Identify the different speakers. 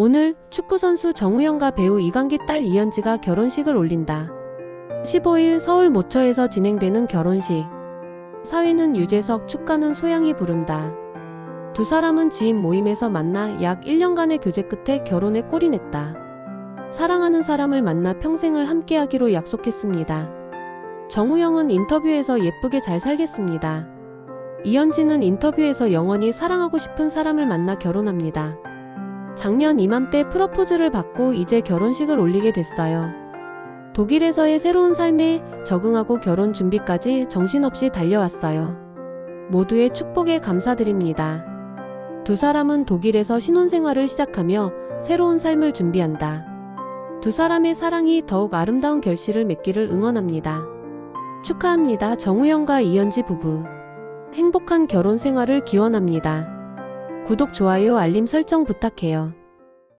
Speaker 1: 오늘 축구선수 정우영과 배우 이광기 딸 이현지가 결혼식을 올린다. 15일 서울 모처에서 진행되는 결혼식. 사회는 유재석, 축가는 소양이 부른다. 두 사람은 지인 모임에서 만나 약 1년간의 교제 끝에 결혼에 골인했다. 사랑하는 사람을 만나 평생을 함께하기로 약속했습니다. 정우영은 인터뷰에서 예쁘게 잘 살겠습니다. 이현지는 인터뷰에서 영원히 사랑하고 싶은 사람을 만나 결혼합니다. 작년 이맘때 프러포즈를 받고 이제 결혼식을 올리게 됐어요. 독일에서의 새로운 삶에 적응하고 결혼 준비까지 정신없이 달려왔어요. 모두의 축복에 감사드립니다. 두 사람은 독일에서 신혼생활을 시작하며 새로운 삶을 준비한다. 두 사람의 사랑이 더욱 아름다운 결실을 맺기를 응원합니다. 축하합니다. 정우영과 이현지 부부. 행복한 결혼 생활을 기원합니다. 구독, 좋아요, 알림 설정 부탁해요.